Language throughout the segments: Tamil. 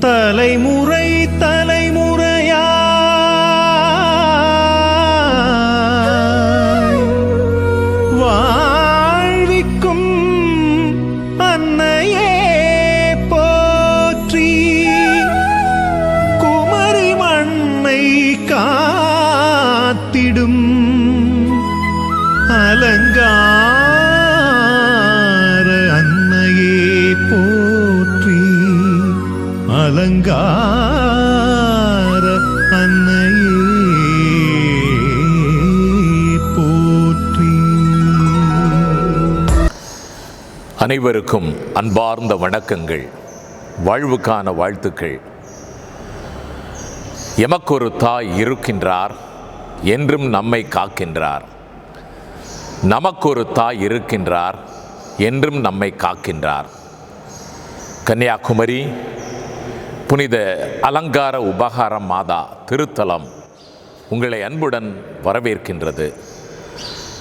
தலைமுறை தலைமுறையா? வாழ்விக்கும் அன்னையே போற்றி குமரி மண்ணை காத்திடும் அலங்கா அலங்கார அன்னையே போற்றி. அனைவருக்கும் அன்பார்ந்த வணக்கங்கள் வாழ்வுக்கான வாழ்த்துக்கள். எமக்கொரு தாய் இருக்கின்றார் என்றும் நம்மை காக்கின்றார். நமக்கொரு தாய் இருக்கின்றார் என்றும் நம்மை காக்கின்றார். கன்னியாகுமரி புனித அலங்கார உபகார மாதா திருத்தலம் உங்களை அன்புடன் வரவேற்கின்றது.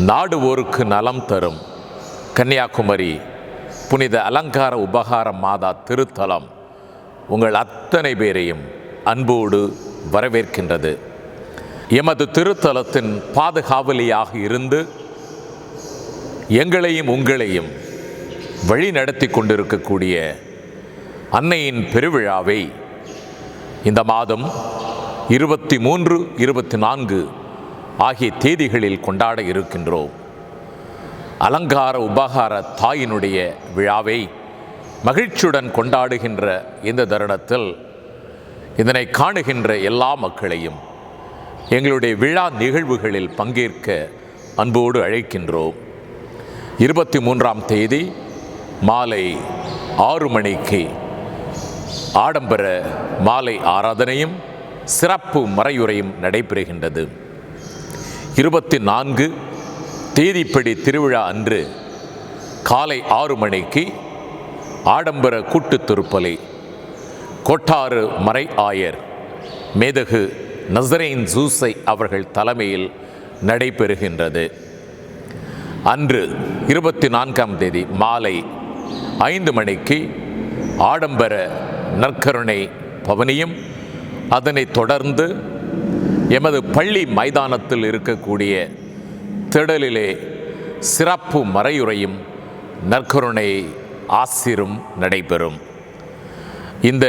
நாடுவோருக்கு நலம் தரும் கன்னியாகுமரி புனித அலங்கார உபகார மாதா திருத்தலம் உங்கள் அத்தனை பேரையும் அன்போடு வரவேற்கின்றது. எமது திருத்தலத்தின் பாதுகாவலியாக இருந்து எங்களையும் உங்களையும் வழி நடத்தி கொண்டிருக்கக்கூடிய அன்னையின் பெருவிழாவை இந்த மாதம் இருபத்தி மூன்று இருபத்தி நான்கு ஆகிய தேதிகளில் கொண்டாட இருக்கின்றோம். அலங்கார உபகார தாயினுடைய விழாவை மகிழ்ச்சியுடன் கொண்டாடுகின்ற இந்த தருணத்தில் இதனை காணுகின்ற எல்லா மக்களையும் எங்களுடைய விழா நிகழ்வுகளில் பங்கேற்க அன்போடு அழைக்கின்றோம். இருபத்தி மூன்றாம் தேதி மாலை ஆறு மணிக்கு ஆடம்பர மாலை ஆராதனையும் சிறப்பு மறையுறையும் நடைபெறுகின்றது. இருபத்தி நான்கு தேதிப்படி திருவிழா அன்று காலை ஆறு மணிக்கு ஆடம்பர கூட்டு திருப்பலி கொட்டாறு மறை ஆயர் மேதகு நசரேன் ஜூசை அவர்கள் தலைமையில் நடைபெறுகின்றது. அன்று இருபத்தி நான்காம் தேதி மாலை ஐந்து மணிக்கு ஆடம்பர நற்கருணை பவனியும் அதனைத் தொடர்ந்து எமது பள்ளி மைதானத்தில் இருக்கக்கூடிய திடலிலே சிறப்பு மறையுறையும் நற்கருணை ஆசிரும் நடைபெறும். இந்த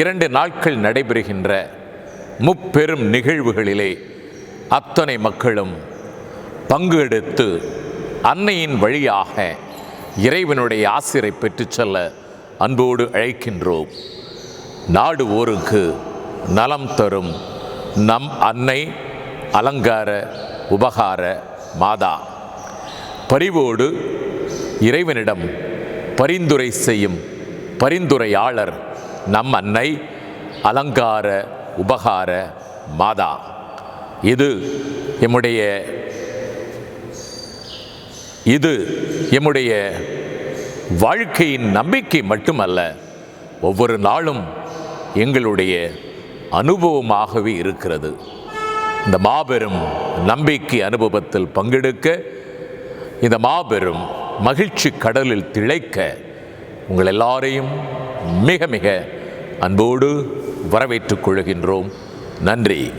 இரண்டு நாட்கள் நடைபெறுகின்ற முப்பெரும் நிகழ்வுகளிலே அத்தனை மக்களும் பங்கு எடுத்து அன்னையின் வழியாக இறைவனுடைய ஆசிரை பெற்றுச் செல்ல அன்போடு அழைக்கின்றோம். நாடு ஊருக்கு நலம் தரும் நம் அன்னை அலங்கார உபகார மாதா. பரிவோடு இறைவனிடம் பரிந்துரை செய்யும் பரிந்துரையாளர் நம் அன்னை அலங்கார உபகார மாதா. இது எம்முடைய இது எம்முடைய வாழ்க்கையின் நம்பிக்கை மட்டுமல்ல ஒவ்வொரு நாளும் எங்களுடைய அனுபவமாகவே இருக்கிறது. இந்த மாபெரும் நம்பிக்கை அனுபவத்தில் பங்கெடுக்க இந்த மாபெரும் மகிழ்ச்சி கடலில் திளைக்க உங்கள் எல்லாரையும் மிக மிக அன்போடு வரவேற்றுக் கொள்கின்றோம். நன்றி.